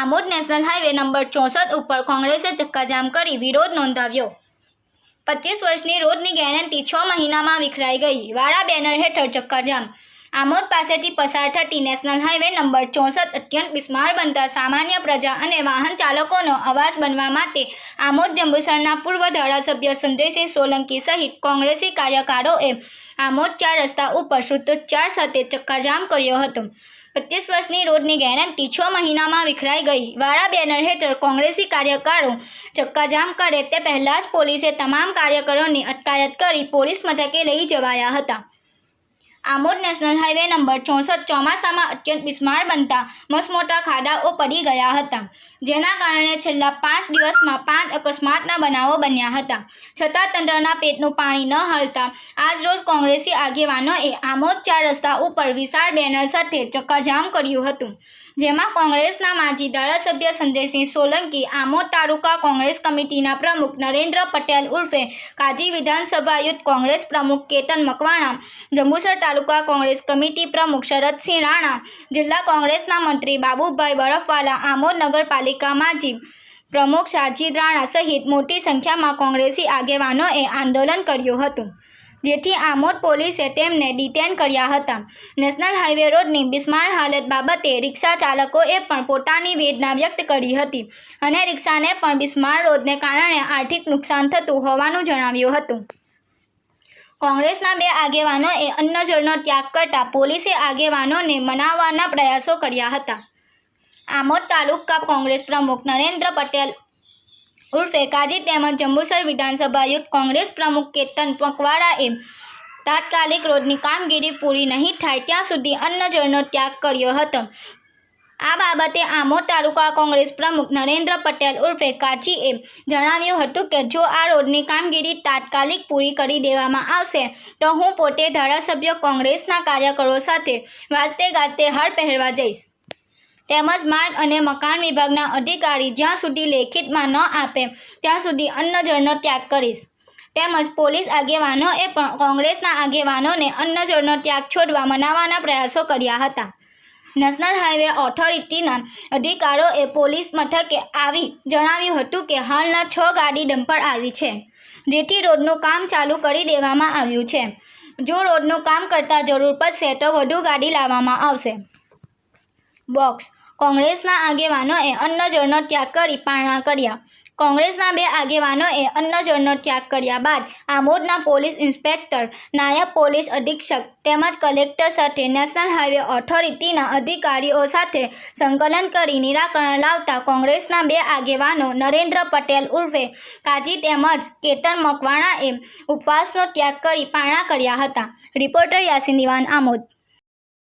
Amod national highway number ચોસઠ ઉપર કોંગ્રેસે ચક્કાજામ કરી વિરોધ નોંધાવ્યો. પચીસ વર્ષની રોજની ગેરંટી છ મહિનામાં વિખરાઈ ગઈ. વાળા બેનર હેઠળ ચક્કાજામ. આમોદ પાસેથી પસાર થતી નેશનલ હાઈવે નંબર ચોસઠ અત્યંત બિસ્માર બનતા સામાન્ય પ્રજા અને વાહન ચાલકોનો અવાજ બનવા માટે આમોદ જંબુસરના પૂર્વ ધારાસભ્ય સંજયસિંહ સોલંકી સહિત કોંગ્રેસી કાર્યકરોએ આમોદ ચાર રસ્તા ઉપર સૂત્રોચ્ચાર સાથે ચક્કાજામ કર્યો હતો. પચીસ વર્ષની રોડની ગેરંટી છ મહિનામાં વિખરાઈ ગઈ. વાળા બેનર હેઠળ કોંગ્રેસી કાર્યકરો ચક્કાજામ કરે તે પહેલાં જ પોલીસે તમામ કાર્યકરોની અટકાયત કરી પોલીસ મથકે લઈ જવાયા હતા. આમોદ નેશનલ હાઈવે નંબર ચોસઠ ચોમાસામાં અત્યંત બિસ્માર બનતા મસમોટા ખાડાઓ પડી ગયા હતા, જેના કારણે છેલ્લા પાંચ દિવસમાં પાંચ અકસ્માતના બનાવો બન્યા હતા. છતાં તંત્રના પેટનું પાણી ન હલતા આજરોજ કોંગ્રેસી આગેવાનોએ આમોદ ચાર રસ્તા ઉપર વિશાળ બેનર સાથે ચક્કાજામ કર્યું હતું, જેમાં કોંગ્રેસના માજી ધારાસભ્ય સંજયસિંહ સોલંકી, આમોદ તાલુકા કોંગ્રેસ કમિટીના પ્રમુખ નરેન્દ્ર પટેલ ઉર્ફે કાજી વિધાનસભા યુથ કોંગ્રેસ પ્રમુખ કેતન મકવાણા, જંબુસર તાલુકા કોંગ્રેસ કમિટી પ્રમુખ શરદસિંહ રાણા, જિલ્લા કોંગ્રેસના મંત્રી બાબુભાઈ બરફવાલા, આમોદ નગરપાલિકા માજી પ્રમુખ સાજીદ રાણા સહિત મોટી સંખ્યામાં કોંગ્રેસી આગેવાનોએ આંદોલન કર્યું હતું, જેથી આમોદ પોલીસે તેમને ડિટેન કર્યા હતા. નેશનલ હાઈવે રોડની બિસ્માર હાલત બાબતે રિક્ષા ચાલકોએ પણ પોતાની વેદના વ્યક્ત કરી હતી અને રિક્ષાને પણ બિસ્માર રોડને કારણે આર્થિક નુકસાન થતું હોવાનું જણાવ્યું હતું. કોંગ્રેસના બે આગેવાનોએ અન્નજળનો ત્યાગ કરતા પોલીસે આગેવાનોને મનાવવાના પ્રયાસો કર્યા હતા. આમોદ તાલુકા કોંગ્રેસ પ્રમુખ નરેન્દ્ર પટેલ ઉર્ફે કાજી તેમજ જંબુસર વિધાનસભા યુથ કોંગ્રેસ પ્રમુખ કેતન પકવાડાએ તાત્કાલિક રોડની કામગીરી પૂરી નહીં થાય ત્યાં સુધી અન્નજળનો ત્યાગ કર્યો હતો. આ બાબતે આમોદ તાલુકા કોંગ્રેસ પ્રમુખ નરેન્દ્ર પટેલ ઉર્ફે કાચીએ જણાવ્યું હતું કે જો આ રોડની કામગીરી તાત્કાલિક પૂરી કરી દેવામાં આવશે, તો હું પોતે ધારાસભ્ય કોંગ્રેસના કાર્યકરો સાથે વાજતે ગાજતે હાર પહેરવા જઈશ. તેમજ માર્ગ અને મકાન વિભાગના અધિકારી જ્યાં સુધી લેખિતમાં ન આપે, ત્યાં સુધી અન્નજળનો ત્યાગ કરીશ. તેમજ પોલીસ આગેવાનોએ પણ કોંગ્રેસના આગેવાનોને અન્નજળનો ત્યાગ છોડવા મનાવવાના પ્રયાસો કર્યા હતા. નેશનલ હાઈવે ઓથોરિટીના અધિકારોએ પોલીસ મથકે આવી જણાવ્યું હતું કે હાલના છ ગાડી ડમ્પર આવી છે, જેથી રોડનું કામ ચાલુ કરી દેવામાં આવ્યું છે. જો રોડનું કામ કરતાં જરૂર પડશે તો વધુ ગાડી લાવવામાં આવશે. બોક્સ. કોંગ્રેસના આગેવાનોએ અન્નજળનો ત્યાગ કરી પારણા કર્યા. કોંગ્રેસના બે આગેવાનોએ અન્નજળનો ત્યાગ કર્યા બાદ આમોદના પોલીસ ઇન્સ્પેક્ટર, નાયબ પોલીસ અધિક્ષક તેમજ કલેક્ટર સાથે નેશનલ હાઈવે ઓથોરિટીના અધિકારીઓ સાથે સંકલન કરી નિરાકરણ લાવતા કોંગ્રેસના બે આગેવાનો નરેન્દ્ર પટેલ ઉર્ફે કાજી તેમજ કેતન મકવાણાએ ઉપવાસનો ત્યાગ કરી પારણા કર્યા હતા. રિપોર્ટર યાસીન દિવાન આમોદ.